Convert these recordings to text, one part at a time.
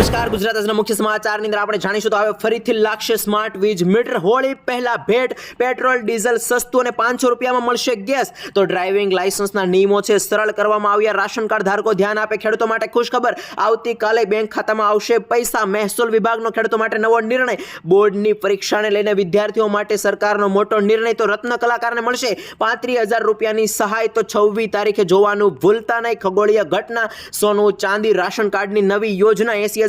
નમસ્કાર, ગુજરાત આજના મુખ્ય સમાચારની અંદર આપણે જાણીશું તો હવે ફરીથી લાગશે સ્માર્ટ વીજ મીટર હોળી પહેલા ભેટ, પેટ્રોલ, ડીઝલ સસ્તું અને પાંચસો રૂપિયામાં મળશે ગેસ. તો ડ્રાઇવિંગ લાયસન્સના નિયમો છે, સરળ કરવામાં આવ્યા. રાશન કાર્ડ ધારકો ધ્યાન આપે, ખેડૂતો માટે ખુશ ખબર આવતીકાલે બેંક ખાતામાં આવશે પૈસા. મહેસૂલ વિભાગનો ખેડૂતો માટે નવો નિર્ણય. બોર્ડની પરીક્ષાને લઈને વિદ્યાર્થીઓ માટે સરકારનો મોટો નિર્ણય તો રત્ન કલાકારને મળશે. પાંત્રીસ હજાર રૂપિયાની સહાય તો છવ્વીસ તારીખે જોવાનું. ભૂલતા નહીં, ખગોળીય ઘટના. સોનું, ચાંદી, રાશન કાર્ડની નવી યોજના. એસી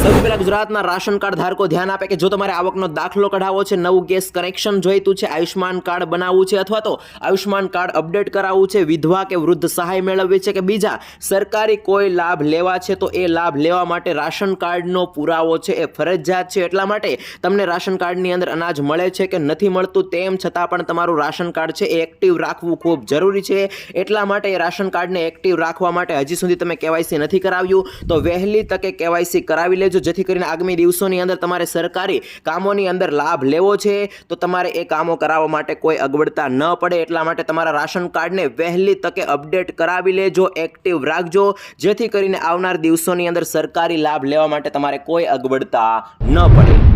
સૌથી પહેલા ગુજરાતના રાશન કાર્ડ ધારકો ધ્યાન આપે કે જો તમારે આવકનો દાખલો કઢાવવો છે, નવું ગેસ કનેક્શન જોઈતું છે આયુષ્માન કાર્ડ બનાવવું છે અથવા તો આયુષ્માન કાર્ડ અપડેટ કરાવવું છે, વિધવા કે વૃદ્ધ સહાય મેળવવી છે કે બીજા સરકારી કોઈ લાભ લેવા છે, તો એ લાભ લેવા માટે રાશન કાર્ડનો પુરાવો છે એ ફરજિયાત છે. એટલા માટે તમને રાશન કાર્ડની અંદર અનાજ મળે છે કે નથી મળતું તેમ છતાં પણ તમારું રાશન કાર્ડ છે એ એક્ટિવ રાખવું ખૂબ જરૂરી છે. એટલા માટે એ રાશન કાર્ડને એક્ટિવ રાખવા માટે હજી સુધી તમે કેવાયસી નથી કરાવ્યું. તો વહેલી તકે કેવાયસી કરાવી લેજો. જેથી કરીને આગામી દિવસોની અંદર તમારે સરકારી કામોની અંદર લાભ લેવો છે, તો તમારે એ કામો કરાવવા માટે કોઈ અગવડતા ન પડે. એટલા માટે તમારા રાશન કાર્ડને વહેલી તકે અપડેટ કરાવી લેજો, એક્ટિવ રાખજો. જેથી કરીને આવનાર દિવસોની અંદર સરકારી લાભ લેવા માટે તમારે કોઈ અગવડતા ન પડે.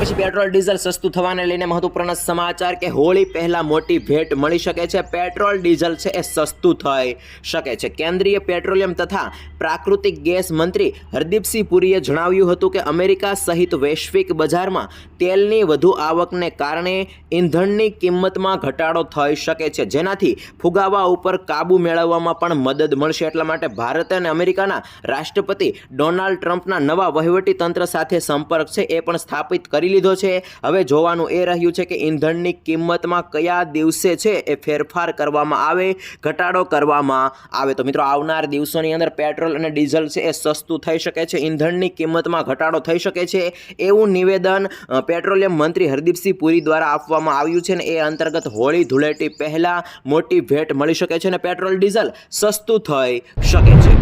પછી પેટ્રોલ, ડીઝલ સસ્તું થવાને લઈને મહત્વપૂર્ણ સમાચાર કે હોળી પહેલા મોટી ભેટ મળી શકે છે. પેટ્રોલ, ડીઝલ છે એ સસ્તું થઈ શકે છે. કેન્દ્રીય પેટ્રોલિયમ તથા પ્રાકૃતિક ગેસ મંત્રી હરદીપસિંહ પુરીએ જણાવ્યું હતું કે અમેરિકા સહિત વૈશ્વિક બજારમાં તેલની વધુ આવકને કારણે ઈંધણની કિંમતમાં ઘટાડો થઈ શકે છે. જેનાથી ફુગાવા ઉપર કાબુ મેળવવામાં પણ મદદ મળશે. એટલા માટે ભારત અને અમેરિકાના રાષ્ટ્રપતિ ડોનાલ્ડ ટ્રમ્પના નવા વહીવટી તંત્ર સાથે સંપર્ક છે. એ પણ સ્થાપિત કરી લીધો છે. હવે જોવાનું એ રહ્યું છે કે ઈંધણની કિંમતમાં કયા દિવસે છે એ ફેરફાર કરવામાં આવે, ઘટાડો કરવામાં આવે. તો મિત્રો, આવનાર દિવસોની અંદર પેટ્રોલ અને ડીઝલ છે એ સસ્તું થઈ શકે છે, ઈંધણની કિંમતમાં ઘટાડો થઈ શકે છે. એવું નિવેદન પેટ્રોલિયમ મંત્રી હરદીપસિંહ પુરી દ્વારા આપવામાં આવ્યું છે ને એ અંતર્ગત હોળી ધૂળેટી પહેલાં મોટી ભેટ મળી શકે છે અને પેટ્રોલ ડીઝલ સસ્તું થઈ શકે છે.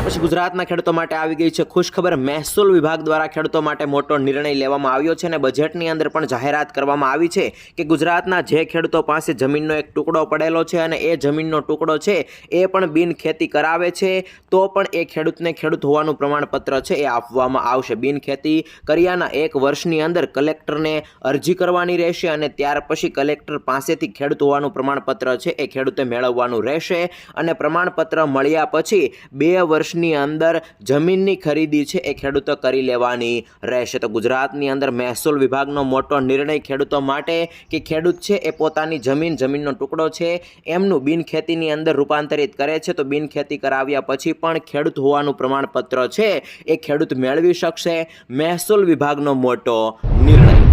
ત્યાર પછી ગુજરાતના ખેડૂતો માટે આવી ગઈ છે ખુશખબર. મહેસૂલ વિભાગ દ્વારા ખેડૂતો માટે મોટો નિર્ણય લેવામાં આવ્યો છે અને બજેટની અંદર પણ જાહેરાત કરવામાં આવી છે કે ગુજરાતના જે ખેડૂતો પાસે જમીનનો એક ટુકડો પડેલો છે અને એ જમીનનો ટુકડો છે એ પણ બિન ખેતી કરાવે છે, તો પણ એ ખેડૂતને ખેડૂત હોવાનું પ્રમાણપત્ર છે એ આપવામાં આવશે. બિન ખેતી કર્યાના એક વર્ષની અંદર કલેક્ટરને અરજી કરવાની રહેશે અને ત્યાર પછી કલેક્ટર પાસેથી ખેડૂત હોવાનું પ્રમાણપત્ર છે એ ખેડૂતે મેળવવાનું રહેશે અને પ્રમાણપત્ર મળ્યા પછી બે વર્ષની અંદર જમીનની ખરીદી છે એ ખેડૂતો કરી લેવાની રહેશે. તો ગુજરાતની અંદર મહેસૂલ વિભાગનો મોટો નિર્ણય ખેડૂતો માટે કે ખેડૂત છે એ પોતાની જમીન, જમીનનો ટુકડો છે, એમનું બિનખેતીની અંદર રૂપાંતરિત કરે છે. તો બિનખેતી કરાવ્યા પછી પણ ખેડૂત હોવાનું પ્રમાણપત્ર છે. એ ખેડૂત મેળવી શકશે. મહેસૂલ વિભાગનો મોટો નિર્ણય.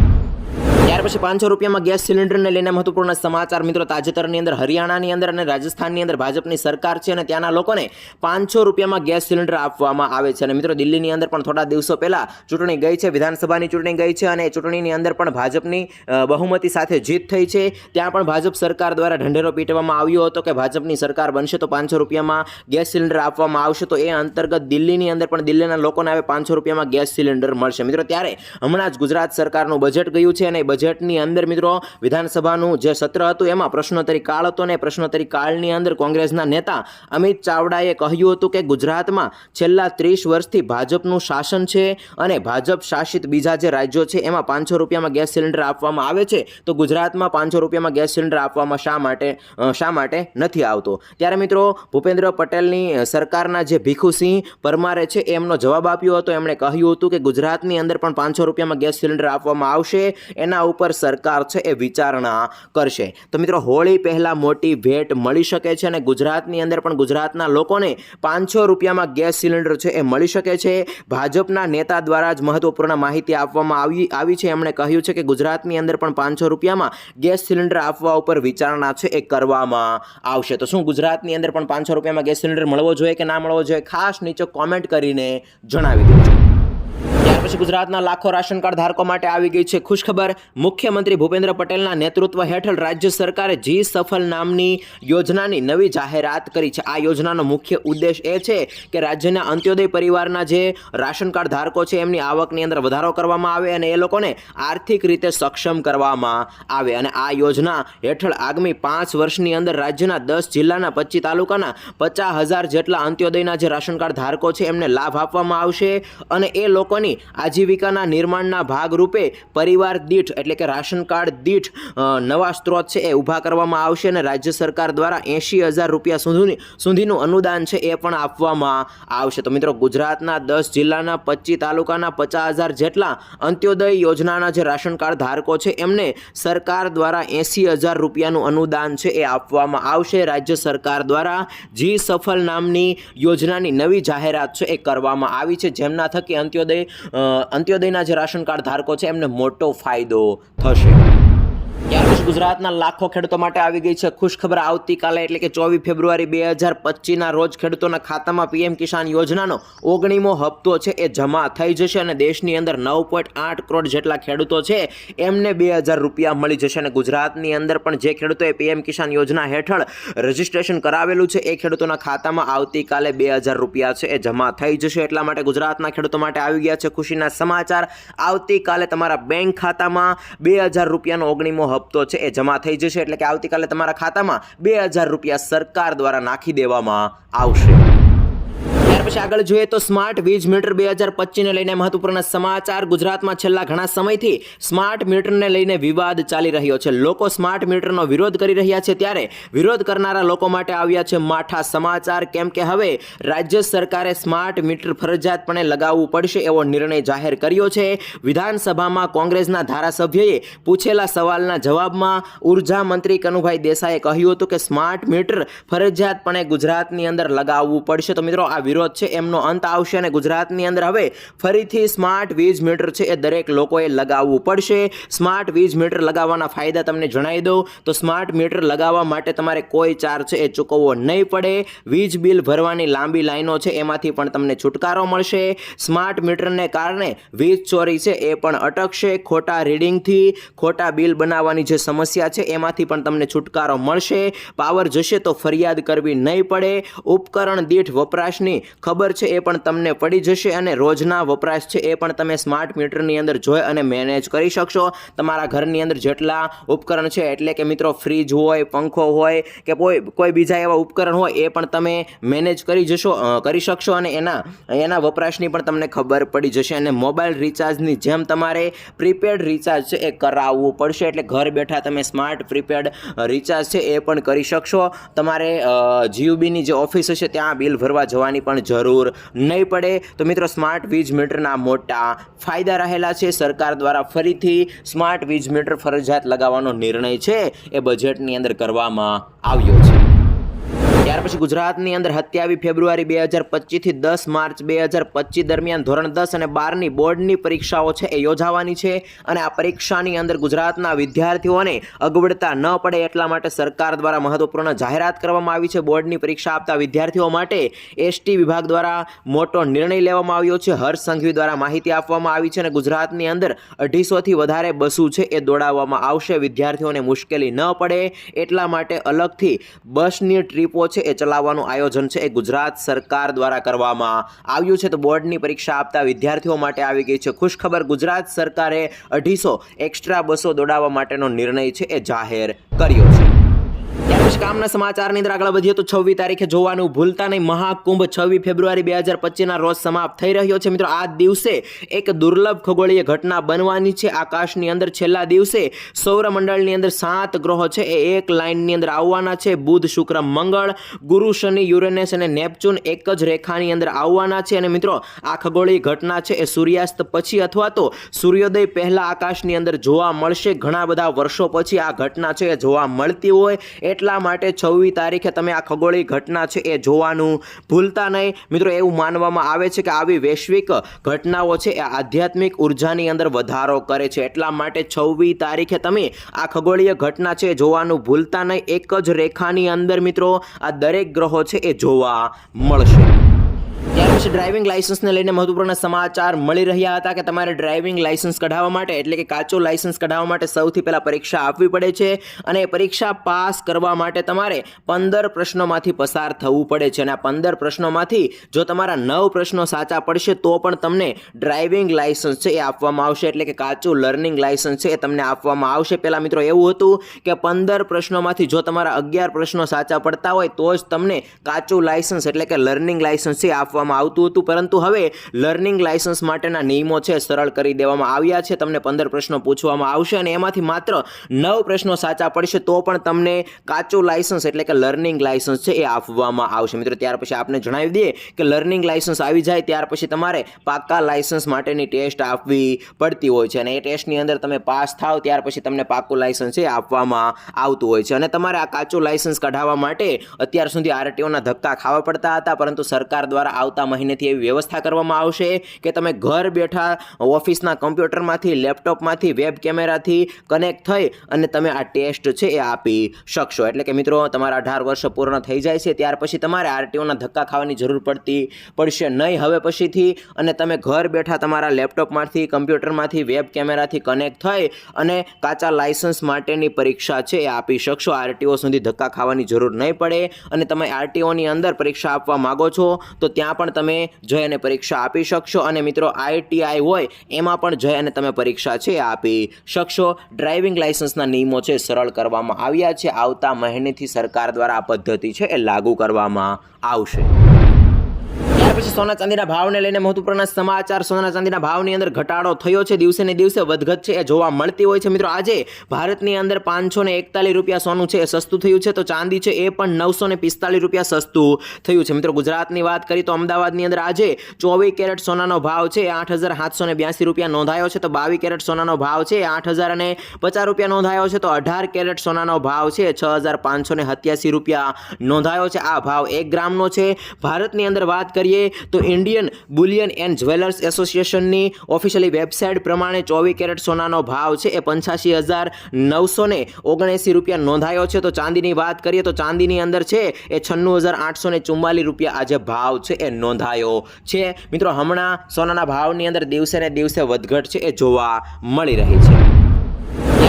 ત્યાર પછી પાંચસો રૂપિયામાં ગેસ સિલિન્ડરને લઈને મહત્વપૂર્ણ સમાચાર મિત્રો, તાજેતરની અંદર, હરિયાણાની અંદર અને રાજસ્થાનની અંદર ભાજપની સરકાર છે અને ત્યાંના લોકોને પાંચસો રૂપિયામાં ગેસ સિલિન્ડર આપવામાં આવે છે. અને મિત્રો, દિલ્હીની અંદર પણ થોડા દિવસો પહેલા ચૂંટણી ગઈ છે, વિધાનસભાની ચૂંટણી ગઈ છે અને ચૂંટણીની અંદર પણ ભાજપની બહુમતી સાથે જીત થઈ છે. ત્યાં પણ ભાજપ સરકાર દ્વારા ઢંઢેરો પીટવામાં આવ્યો હતો કે ભાજપની સરકાર બનશે તો પાંચસો રૂપિયામાં ગેસ સિલિન્ડર આપવામાં આવશે. તો એ અંતર્ગત દિલ્હીની અંદર પણ દિલ્હીના લોકોને હવે પાંચસો રૂપિયામાં ગેસ સિલિન્ડર મળશે. મિત્રો, ત્યારે હમણાં જ ગુજરાત સરકારનું બજેટ ગયું છે અને બજેટની અંદર મિત્રો, વિધાનસભાનું જે સત્ર હતું એમાં પ્રશ્નોત્તરી કાળ હતો એ પ્રશ્નોત્તરી કાળની અંદર કોંગ્રેસના નેતા અમિત ચાવડાએ કહ્યું હતું કે ગુજરાતમાં છેલ્લા ત્રીસ વર્ષથી ભાજપનું શાસન છે અને ભાજપ શાસિત બીજા જે રાજ્યો છે એમાં પાંચસો રૂપિયામાં ગેસ સિલિન્ડર આપવામાં આવે છે, તો ગુજરાતમાં પાંચસો રૂપિયામાં ગેસ સિલિન્ડર આપવામાં શા માટે શા માટે નથી આવતો? ત્યારે મિત્રો, ભૂપેન્દ્ર પટેલની સરકારના જે ભીખુસિંહ પરમારે છે એમનો જવાબ આપ્યો હતો. એમણે કહ્યું હતું કે ગુજરાતની અંદર પણ પાંચસો રૂપિયામાં ગેસ સિલિન્ડર આપવામાં આવશે, એના ઉપર સરકાર છે એ વિચારણા કરશે. તો મિત્રો, હોળી પહેલા મોટી ભેટ મળી શકે છે અને ગુજરાતની અંદર પણ ગુજરાતના લોકોને પાંચસો રૂપિયામાં ગેસ સિલિન્ડર છે એ મળી શકે છે. ભાજપના નેતા દ્વારા જ મહત્વપૂર્ણ માહિતી આપવામાં આવી આવી છે. એમણે કહ્યું છે કે ગુજરાતની અંદર પણ પાંચસો રૂપિયામાં ગેસ સિલિન્ડર આપવા ઉપર વિચારણા છે એ કરવામાં આવશે. તો શું ગુજરાતની અંદર પણ પાંચસો રૂપિયામાં ગેસ સિલિન્ડર મળવો જોઈએ કે ના મળવો જોઈએ? ખાસ નીચે કોમેન્ટ કરીને જણાવી દેજો. પછી ગુજરાતના લાખો રાશન કાર્ડ ધારકો માટે આવી ગઈ છે ખુશખબર. મુખ્યમંત્રી ભૂપેન્દ્ર પટેલના નેતૃત્વ હેઠળ રાજ્ય સરકારે જી સફળ નામની યોજનાની નવી જાહેરાત કરી છે. આ યોજનાનો મુખ્ય ઉદ્દેશ એ છે કે રાજ્યના અંત્યોદય પરિવારના જે રાશન કાર્ડ ધારકો છે એમની આવકની અંદર વધારો કરવામાં આવે અને એ લોકોને આર્થિક રીતે સક્ષમ કરવામાં આવે. અને આ યોજના હેઠળ આગામી પાંચ વર્ષની અંદર રાજ્યના દસ જિલ્લાના પચીસ તાલુકાના પચાસ હજાર જેટલા અંત્યોદયના જે રાશન કાર્ડ ધારકો છે એમને લાભ આપવામાં આવશે અને એ લોકોની આજીવિકાના નિર્માણના ભાગરૂપે પરિવાર દીઠ એટલે કે રાશન કાર્ડ દીઠ નવા સ્ત્રોત છે એ ઊભા કરવામાં આવશે અને રાજ્ય સરકાર દ્વારા એંશી હજાર રૂપિયા સુધીની, સુધીનું અનુદાન છે એ પણ આપવામાં આવશે. તો મિત્રો ગુજરાતના દસ જિલ્લાના, પચીસ તાલુકાના પચાસ હજાર જેટલા અંત્યોદય યોજનાના જે રાશન કાર્ડ ધારકો છે એમને સરકાર દ્વારા એંસી હજાર રૂપિયાનું અનુદાન છે એ આપવામાં આવશે. રાજ્ય સરકાર દ્વારા જી સફળ નામની યોજનાની નવી જાહેરાત છે એ કરવામાં આવી છે. જેમના થકી અંત્યોદય અંત્યોદયના જે રાશન કાર્ડ ધારકો છે એમને મોટો ફાયદો થશે. ત્યાર ગુજરાતના લાખો ખેડૂતો માટે આવી ગઈ છે ખુશખબર. આવતીકાલે એટલે કે ચોવીસ ફેબ્રુઆરી બે હજાર પચીસના રોજ ખેડૂતોના ખાતામાં પીએમ કિસાન યોજનાનો ઓગણીમો હપ્તો છે એ જમા થઈ જશે અને દેશની અંદર નવ પોઈન્ટ આઠ કરોડ જેટલા ખેડૂતો છે એમને બે હજાર રૂપિયા મળી જશે અને ગુજરાતની અંદર પણ જે ખેડૂતોએ પીએમ કિસાન યોજના હેઠળ રજીસ્ટ્રેશન કરાવેલું છે એ ખેડૂતોના ખાતામાં આવતીકાલે બે હજાર રૂપિયા છે એ જમા થઈ જશે. એટલા માટે ગુજરાતના ખેડૂતો માટે આવી ગયા છે ખુશીના સમાચાર. આવતીકાલે તમારા બેંક ખાતામાં બે હજાર રૂપિયાનો ઓગણીમો હપ્તો છે, એ જમા થઈ જશે એટલે કે આવતીકાલે તમારા ખાતામાં બે હજાર રૂપિયા સરકાર દ્વારા નાખી દેવામાં આવશે. પછી આગળ જોઈએ તો સ્માર્ટ વીજ મીટર બે હજાર પચીસને લઈને મહત્વપૂર્ણ સમાચાર. ગુજરાતમાં છેલ્લા ઘણા સમયથી સ્માર્ટ મીટરને લઈને વિવાદ ચાલી રહ્યો છે. લોકો સ્માર્ટ મીટરનો વિરોધ કરી રહ્યા છે ત્યારે વિરોધ કરનારા લોકો માટે આવ્યા છે માઠા સમાચાર. કેમ કે હવે રાજ્ય સરકારે સ્માર્ટ મીટર ફરજિયાતપણે લગાવવું પડશે એવો નિર્ણય જાહેર કર્યો છે. વિધાનસભામાં કોંગ્રેસના ધારાસભ્યએ પૂછેલા સવાલના જવાબમાં ઊર્જા મંત્રી કનુભાઈ દેસાઈએ કહ્યું હતું કે સ્માર્ટ મીટર ફરજિયાતપણે ગુજરાતની અંદર લગાવવું પડશે. તો મિત્રો, આ વિરોધ છે, એમનો અંત આવશે અને ગુજરાતની અંદર હવે ફરીથી સ્માર્ટ વીજ મીટર છે એ દરેક લોકોએ લગાવવું પડશે. સ્માર્ટ વીજ મીટર લગાવવાના ફાયદા તમને જણાવી દઉં. તો સ્માર્ટ મીટર લગાવવા માટે તમારે કોઈ ચાર્જ છે એ ચૂકવવો નહીં પડે. વીજ બિલ ભરવાની લાંબી લાઈનો છે, એમાંથી પણ તમને છુટકારો મળશે. સ્માર્ટ મીટરને કારણે વીજ ચોરી છે એ પણ અટકશે. ખોટા રીડિંગથી ખોટા બિલ બનાવવાની જે સમસ્યા છે, એમાંથી પણ તમને છુટકારો મળશે. પાવર જશે તો ફરિયાદ કરવી નહીં પડે. ઉપકરણ દીઠ વપરાશની ખબર છે એ પણ તમને પડી જશે અને રોજના વપરાશ છે એ પણ તમે સ્માર્ટ મીટરની અંદર જોઈ અને મેનેજ કરી શકશો. તમારા ઘરની અંદર જેટલા ઉપકરણ છે, એટલે કે મિત્રો ફ્રીજ હોય, પંખો હોય, કે કોઈ કોઈ બીજા એવા ઉપકરણ હોય, એ પણ તમે મેનેજ કરી જશો કરી શકશો અને એના એના વપરાશની પણ તમને ખબર પડી જશે અને મોબાઈલ રિચાર્જની જેમ તમારે પ્રીપેડ રિચાર્જ છે એ કરાવવું પડશે. એટલે ઘર બેઠા તમે સ્માર્ટ પ્રીપેડ રિચાર્જ છે એ પણ કરી શકશો. તમારે જીયુબીની જે ઓફિસ હશે, ત્યાં બિલ ભરવા જવાની પણ જરૂર નહીં પડે. તો મિત્રો સ્માર્ટ વીજ મીટરના મોટા ફાયદા રહેલા છે. સરકાર દ્વારા ફરીથી સ્માર્ટ વીજ મીટર ફરજિયાત લગાવવાનો નિર્ણય છે. એ બજેટની અંદર કરવામાં આવ્યો છે. ત્યાર પછી ગુજરાતની અંદર સત્યાવીસ ફેબ્રુઆરી બે હજાર પચીસથી દસ માર્ચ બે હજાર પચીસ દરમિયાન ધોરણ દસ અને બારની બોર્ડની પરીક્ષાઓ છે એ યોજાવાની છે અને આ પરીક્ષાની અંદર ગુજરાતના વિદ્યાર્થીઓને અગવડતા ન પડે એટલા માટે સરકાર દ્વારા મહત્વપૂર્ણ જાહેરાત કરવામાં આવી છે. બોર્ડની પરીક્ષા આપતા વિદ્યાર્થીઓ માટે એસટી વિભાગ દ્વારા મોટો નિર્ણય લેવામાં આવ્યો છે. હર્ષ સંઘવી દ્વારા માહિતી આપવામાં આવી છે અને ગુજરાતની અંદર અઢીસોથી વધારે બસો છે એ દોડાવવામાં આવશે. વિદ્યાર્થીઓને મુશ્કેલી ન પડે એટલા માટે અલગથી બસની ટ્રીપો છે, એ ચલાવવાનું આયોજન છે, એ ગુજરાત સરકાર દ્વારા કરવામાં આવ્યું છે. તો બોર્ડની પરીક્ષા આપતા વિદ્યાર્થીઓ માટે આવી ગઈ છે ખુશખબર. ગુજરાત સરકારે અઢીસો એક્સ્ટ્રા બસો દોડાવવા માટેનો નિર્ણય છે, એ જાહેર કર્યો છે. કામના સમાચારની અંદર આગળ વધીએ તો છવ્વીસ તારીખે જોવાનું ભૂલતા નહીં. મહાકુંભ છવ્વીસ ફેબ્રુઆરી બે હજાર પચીસના રોજ સમાપ્ત થઈ રહ્યો છે. મિત્રો, આ દિવસે એક દુર્લભ ખગોળીય ઘટના બનવાની છે. આકાશની અંદર છેલ્લા દિવસે સૌરમંડળની અંદર સાત ગ્રહો છે. એ એક લાઇનની અંદર આવવાના છે. બુધ, શુક્ર, મંગળ, ગુરુ, શનિ, યુરેનસ અને નેપચ્યુન એક જ રેખાની અંદર આવવાના છે. અને મિત્રો, આ ખગોળીય ઘટના છે એ સૂર્યાસ્ત પછી અથવા તો સૂર્યોદય પહેલા આકાશની અંદર જોવા મળશે. ઘણા બધા વર્ષો પછી આ ઘટના છે એ જોવા મળતી હોય. એટલા માટે છવ્વી તારીખે તમે આ ખગોળીય ઘટના છે એ જોવાનું ભૂલતા નહીં. મિત્રો, એવું માનવામાં આવે છે કે આવી વૈશ્વિક ઘટનાઓ છે એ આધ્યાત્મિક ઉર્જાની અંદર વધારો કરે છે. એટલા માટે છવ્વી તારીખે તમે આ ખગોળીય ઘટના છે જોવાનું ભૂલતા નહીં. એક જ રેખાની અંદર, મિત્રો, આ દરેક ગ્રહો છે એ જોવા મળશે. ત્યાર ડ્રાઇવિંગ લાઇસન્સને લઈને મહત્વપૂર્ણ સમાચાર મળી રહ્યા હતા કે તમારે ડ્રાઇવિંગ લાઇસન્સ કઢાવવા માટે, એટલે કે કાચું લાઇસન્સ કઢાવવા માટે સૌથી પહેલાં પરીક્ષા આપવી પડે છે અને એ પરીક્ષા પાસ કરવા માટે તમારે પંદર પ્રશ્નોમાંથી પસાર થવું પડે છે. અને આ પંદર પ્રશ્નોમાંથી જો તમારા નવ પ્રશ્નો સાચા પડશે, તો પણ તમને ડ્રાઇવિંગ લાઇસન્સ છે એ આપવામાં આવશે. એટલે કે કાચું લર્નિંગ લાઇસન્સ છે એ તમને આપવામાં આવશે. પહેલાં મિત્રો એવું હતું કે પંદર પ્રશ્નોમાંથી જો તમારા અગિયાર પ્રશ્નો સાચા પડતા હોય, તો જ તમને કાચું લાઇસન્સ એટલે કે લર્નિંગ લાઇસન્સ છે આપવામાં આવતું હતું. પરંતુ હવે લર્નિંગ લાયસન્સ માટેના નિયમો છે, સરળ કરી દેવામાં આવ્યા છે. તમને પંદર પ્રશ્નો પૂછવામાં આવશે અને એમાંથી માત્ર નવ પ્રશ્નો સાચા પડશે, તો પણ તમને કાચું લાયસન્સ એટલે કે લર્નિંગ લાયસન્સ છે એ આપવામાં આવશે. મિત્રો, ત્યાર પછી આપને જણાવી દઈએ કે લર્નિંગ લાયસન્સ આવી જાય, ત્યાર પછી તમારે પાક્કા લાયસન્સ માટેની ટેસ્ટ આપવી પડતી હોય છે. અને એ ટેસ્ટની અંદર તમે પાસ થાવ, ત્યાર પછી તમને પાક્કું લાયસન્સ એ આપવામાં આવતું હોય છે. અને તમારે આ કાચું લાયસન્સ કઢાવવા માટે અત્યાર સુધી આરટીઓના ધક્કા ખાવા પડતા હતા, પરંતુ સરકાર દ્વારા આવતા મહિનેથી એવી વ્યવસ્થા કરવામાં આવશે કે તમે ઘર બેઠા ઓફિસના કમ્પ્યુટરમાંથી, લેપટોપમાંથી, વેબ કેમેરાથી કનેક્ટ થઈ અને તમે આ ટેસ્ટ છે એ આપી શકશો. એટલે કે મિત્રો, તમારા અઢાર વર્ષ પૂર્ણ થઈ જાય છે, ત્યાર પછી તમારે આરટીઓના ધક્કા ખાવાની જરૂર પડતી પડશે નહીં. હવે પછીથી અને તમે ઘર બેઠા તમારા લેપટોપમાંથી, કમ્પ્યુટરમાંથી, વેબ કેમેરાથી કનેક્ટ થઈ અને કાચા લાયસન્સ માટેની પરીક્ષા છે એ આપી શકશો. આરટીઓ સુધી ધક્કા ખાવાની જરૂર નહીં પડે અને તમે આરટીઓની અંદર પરીક્ષા આપવા માગો છો, તો ત્યાં પણ તમે જઈ અને પરીક્ષા આપી શકશો. અને મિત્રો આઈટીઆઈ હોય, એમાં પણ જઈ અને તમે પરીક્ષા છે આપી શકશો. ડ્રાઇવિંગ લાઇસન્સના નિયમો છે, સરળ કરવામાં આવ્યા છે. આવતા મહિનેથી સરકાર દ્વારા આ પદ્ધતિ છે એ લાગુ કરવામાં આવશે. પછી સોના ચાંદીના ભાવને લઈને મહત્વપૂર્ણ સમાચાર. સોના ચાંદીના ભાવની અંદર ઘટાડો થયો છે. દિવસે ને દિવસે વધઘટ છે. એ જોવા મળતી હોય છે. મિત્રો, આજે ભારતની અંદર પાંચસો ને એકતાલીસ રૂપિયા સોનું છે. એ સસ્તું થયું છે. તો ચાંદી છે એ પણ નવસો ને પિસ્તાલીસ રૂપિયા સસ્તું થયું છે. મિત્રો, ગુજરાતની વાત કરીએ તો અમદાવાદની અંદર આજે ચોવીસ કેરેટ સોનાનો ભાવ છે. એ આઠ હજાર સાતસો ને બ્યાસી રૂપિયા નોંધાયો છે. તો બાવીસ કેરેટ સોનાનો ભાવ છે. એ આઠ હજાર અને પચાસ રૂપિયા નોંધાયો છે. તો અઢાર કેરેટ સોનાનો ભાવ છે. છ હજાર પાંચસો ને સત્યાસી રૂપિયા નોંધાયો છે. આ ભાવ એક ગ્રામનો છે. ભારતની અંદર વાત કરીએ તો ઇન્ડિયન બુલિયન એન્ડ જ્વેલર્સ એસોસિએશનની ઓફિશિયલી વેબસાઇટ પ્રમાણે ચોવીસ કેરેટ સોનાનો ભાવ છે, એ પંચ્યાસી હજાર નવસો ને ઓગણએંસી રૂપિયા નોંધાયો છે. તો ચાંદીની વાત કરીએ તો ચાંદીની અંદર છે, એ છન્નું હજાર આઠસો ને ચુમ્માલીસ રૂપિયા આજે ભાવ છે, એ નોંધાયો છે. મિત્રો, હમણાં સોનાના ભાવની અંદર દિવસે ને દિવસે વધઘટ છે, એ જોવા મળી રહી છે.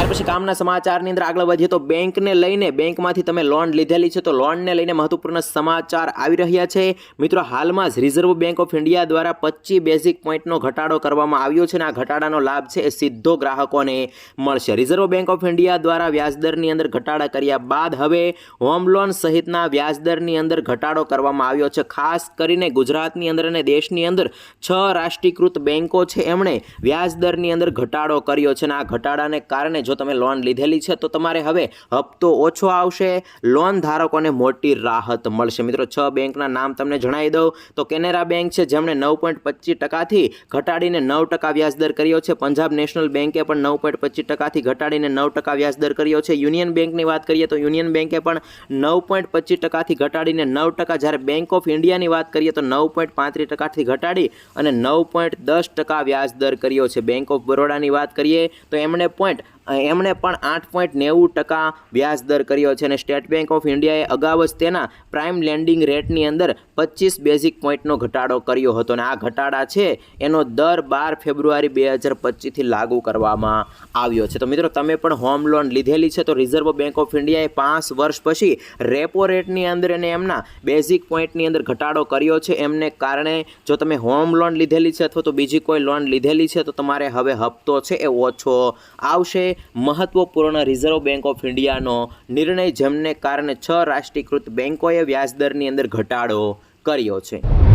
પછી કામના સમાચારની અંદર આગળ વધીએ તો બેંકને લઈને બેંકમાંથી તમે લોન લીધેલી છે તો લોનને લઈને મહત્વપૂર્ણ સમાચાર આવી રહ્યા છે. મિત્રો, હાલમાં જ રિઝર્વ બેંક ઓફ ઇન્ડિયા દ્વારા પચીસ બેઝિક પોઈન્ટનો ઘટાડો કરવામાં આવ્યો છે અને આ ઘટાડાનો લાભ છે એ સીધો ગ્રાહકોને મળશે. રિઝર્વ બેંક ઓફ ઇન્ડિયા દ્વારા વ્યાજદરની અંદર ઘટાડા કર્યા બાદ હવે હોમ લોન સહિતના વ્યાજદરની અંદર ઘટાડો કરવામાં આવ્યો છે. ખાસ કરીને ગુજરાતની અંદર અને દેશની અંદર છ રાષ્ટ્રીયકૃત બેંકો છે એમણે વ્યાજદરની અંદર ઘટાડો કર્યો છે અને આ ઘટાડાને કારણે જો તમે લોન લીધેલી છે, તો તમારે હવે હપ્તો ઓછો આવશે. લોન ધારકોને મોટી રાહત મળશે. મિત્રો, છ બેંકના નામ તમને જણાવી દઉં. તો કેનેરા બેંક છે, જેમણે નવ પોઈન્ટ પચીસ ટકાથી ઘટાડીને નવ ટકા વ્યાજદર કર્યો છે. પંજાબ નેશનલ બેંકે પણ નવ પોઈન્ટ પચીસ ટકાથી ઘટાડીને નવ ટકા વ્યાજદર કર્યો છે. યુનિયન બેંકની વાત કરીએ તો યુનિયન બેંકે પણ નવ પોઈન્ટ પચીસ ટકાથી ઘટાડીને નવ ટકા. જ્યારે બેંક ઓફ ઇન્ડિયાની વાત કરીએ તો નવ પોઈન્ટ પાંત્રીસ ટકાથી ઘટાડી અને નવ પોઈન્ટ દસ ટકા વ્યાજદર કર્યો છે. બેંક ઓફ બરોડાની વાત કરીએ તો એમણે પોઈન્ટ એમણે પણ આઠ પોઈન્ટ નેવું ટકા વ્યાજ દર કર્યો છે અને સ્ટેટ બેંક ઓફ ઇન્ડિયાએ અગાઉ જ તેના પ્રાઇમ લેન્ડિંગ રેટની અંદર પચીસ બેઝિક પોઈન્ટનો ઘટાડો કર્યો હતો અને આ ઘટાડા છે એનો દર બાર ફેબ્રુઆરી બે હજાર પચીસથી લાગુ કરવામાં આવ્યો છે. તો મિત્રો, તમે પણ હોમ લોન લીધેલી છે તો રિઝર્વ બેંક ઓફ ઇન્ડિયાએ પાંચ વર્ષ પછી રેપો રેટની અંદર અને એમના બેઝિક પોઈન્ટની અંદર ઘટાડો કર્યો છે. એમને કારણે જો તમે હોમ લોન લીધેલી છે અથવા તો બીજી કોઈ લોન લીધેલી છે તો તમારે હવે હપ્તો છે એ ઓછો આવશે. મહત્વપૂર્ણ રિઝર્વ બેંક ઓફ ઇન્ડિયાનો નિર્ણય જેમને કારણે છ રાષ્ટ્રીયકૃત બેન્કોએ વ્યાજદરની અંદર ઘટાડો કર્યો છે.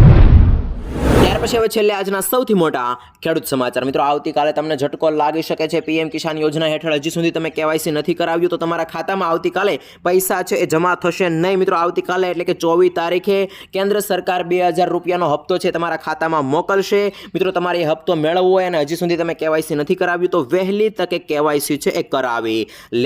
પછી હવે છેલ્લે આજના સૌથી મોટા ખેડૂત સમાચાર. મિત્રો, આવતીકાલે તમને ઝટકો લાગી શકે છે પીએમ કિસાન યોજના હેઠળ. હજી સુધી તમે કેવાયસી નથી કરાવ્યું તો તમારા ખાતામાં આવતીકાલે પૈસા છે એ જમા થશે નહીં. મિત્રો, આવતીકાલે એટલે કે ચોવીસ તારીખે કેન્દ્ર સરકાર બે હજાર રૂપિયાનો હપ્તો છે તમારા ખાતામાં મોકલશે. મિત્રો, તમારે એ હપ્તો મેળવવો હોય અને હજી સુધી તમે કેવાયસી નથી કરાવ્યું તો વહેલી તકે કેવાયસી છે એ કરાવી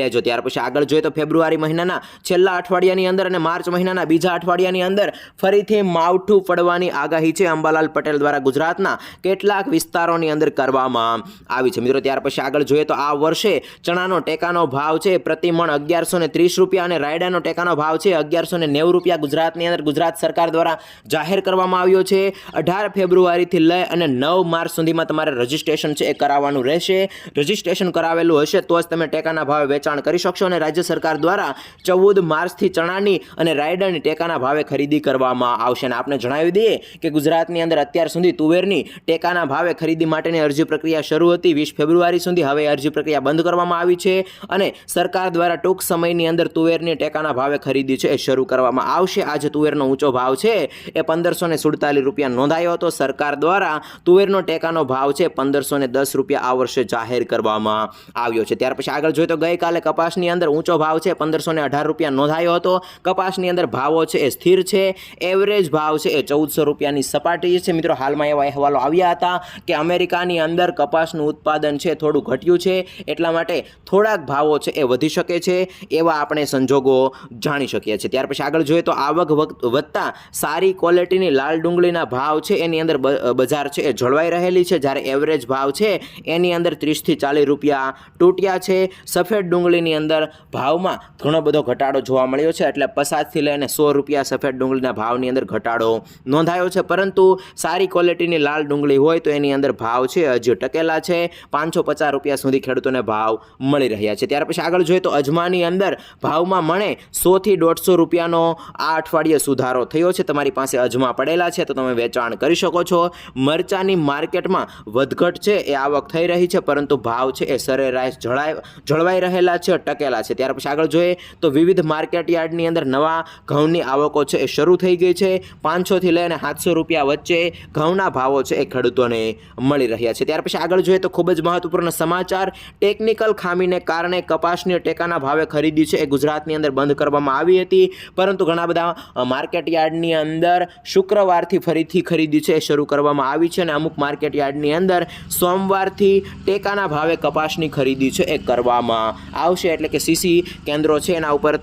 લેજો. ત્યાર પછી આગળ જોઈએ તો ફેબ્રુઆરી મહિનાના છેલ્લા અઠવાડિયાની અંદર અને માર્ચ મહિનાના બીજા અઠવાડિયાની અંદર ફરીથી માવઠું પડવાની આગાહી છે અંબાલાલ પટેલ દ્વારા. દ્વારા ગુજરાતના કેટલાક વિસ્તારોની અંદર કરવામાં આવી છે. મિત્રો, ત્યાર પછી આગળ જોઈએ તો આ વર્ષે ચણાનો ટેકાનો ભાવ છે પ્રતિ મણ અગિયારસો ને ત્રીસ રૂપિયા અને રાયડાનો ટેકાનો ભાવ છે અગિયારસો નેવું રૂપિયા. ગુજરાતની અંદર ગુજરાત સરકાર દ્વારા જાહેર કરવામાં આવ્યો છે. અઢાર ફેબ્રુઆરીથી લઈ અને નવ માર્ચ સુધીમાં તમારે રજિસ્ટ્રેશન છે એ કરાવવાનું રહેશે. રજિસ્ટ્રેશન કરાવેલું હશે તો જ તમે ટેકાના ભાવે વેચાણ કરી શકશો અને રાજ્ય સરકાર દ્વારા ચૌદ માર્ચથી ચણાની અને રાયડાની ટેકાના ભાવે ખરીદી કરવામાં આવશે. અને આપણે જણાવી દઈએ કે ગુજરાતની અંદર અત્યાર સુધી તુવેરની ટેકાના ભાવે ખરીદી માટેની અરજી પ્રક્રિયા શરૂ હતી. વીસ ફેબ્રુઆરી સુધી હવે અરજી પ્રક્રિયા બંધ કરવામાં આવી છે અને સરકાર દ્વારા ટૂંક સમયની અંદર તુવેરની ટેકાના ભાવે ખરીદી છે એ શરૂ કરવામાં આવશે. આજે તુવેરનો ઊંચો ભાવ છે એ પંદરસો ને સુડતાલીસ રૂપિયા નોંધાયો હતો. સરકાર દ્વારા તુવેરનો ટેકાનો ભાવ છે પંદરસો દસ રૂપિયા આ વર્ષે જાહેર કરવામાં આવ્યો છે. ત્યાર પછી આગળ જોઈએ તો ગઈકાલે કપાસની અંદર ઊંચો ભાવ છે પંદરસો અઢાર રૂપિયા નોંધાયો હતો. કપાસની અંદર ભાવો છે એ સ્થિર છે. એવરેજ ભાવ છે એ ચૌદસો રૂપિયાની સપાટી છે. મિત્રો હાલમાં એવા અહેવાલો આવ્યા હતા કે અમેરિકાની અંદર કપાસનું ઉત્પાદન છે થોડું ઘટ્યું છે, એટલા માટે થોડાક ભાવો છે એ વધી શકે છે, એવા આપણે સંજોગો જાણી શકીએ છીએ. ત્યાર પછી આગળ જોઈએ તો આવક વધ- વધતા સારી ક્વોલિટીની લાલ ડુંગળીના ભાવ છે, એની અંદર બજાર છે એ જળવાઈ રહેલી છે. જ્યારે એવરેજ ભાવ છે એની અંદર ત્રીસથી ચાલીસ રૂપિયા તૂટ્યા છે. સફેદ ડુંગળીની અંદર ભાવમાં ઘણો બધો ઘટાડો જોવા મળ્યો છે, એટલે પચાસથી લઈને સો રૂપિયા સફેદ ડુંગળીના ભાવની અંદર ઘટાડો નોંધાયો છે. પરંતુ સારી ક્વોલિટીની લાલ ડુંગળી હોય તો એની અંદર ભાવ છે હજી ટકેલા છે. પાંચસો પચાસ રૂપિયા સુધી ખેડૂતોને ભાવ મળી રહ્યા છે. ત્યાર પછી આગળ જોઈએ તો અજમાની અંદર ભાવમાં મણે સોથી દોઢસો રૂપિયાનો આ અઠવાડિયે સુધારો થયો છે. તમારી પાસે અજમા પડેલા છે તો તમે વેચાણ કરી શકો છો. મરચાની માર્કેટમાં વધઘટ છે, એ આવક થઈ રહી છે, પરંતુ ભાવ છે, એ સરેરાશ જળાય, જળવાઈ રહેલા છે, ટકેલા છે. ત્યાર પછી આગળ જોઈએ તો વિવિધ માર્કેટ યાર્ડની અંદર નવા ઘઉંની આવકો છે, એ શરૂ થઈ ગઈ છે. પાંચસોથી લઈને સાતસો રૂપિયા વચ્ચે ઘઉંના ભાવો છે એ ખેડૂતોને મળી રહ્યા છે. ત્યાર પછી આગળ જોઈએ તો ખૂબ જ મહત્વપૂર્ણ સમાચાર. ટેકનિકલ ખામીને કારણે કપાસની ટેકાના ભાવે ખરીદી છે એ ગુજરાતની અંદર બંધ કરવામાં આવી હતી. પરંતુ ઘણા બધા માર્કેટયાર્ડની માર્કેટ યાર્ડની અંદર શુક્રવારથી ફરીથી ખરીદી છે એ શરૂ કરવામાં આવી છે અને અમુક માર્કેટ યાર્ડની અંદર સોમવારથી ટેકાના ભાવે કપાસની ખરીદી છે એ કરવામાં આવશે. એટલે કે સીસી કેન્દ્રો છે એના ઉપર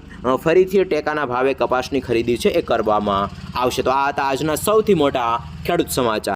ફરીથી ટેકાના ભાવે કપાસની ખરીદી છે એ કરવામાં આવશે. તો આ હતા આજના સૌથી મોટા ખેડૂત સમાચાર.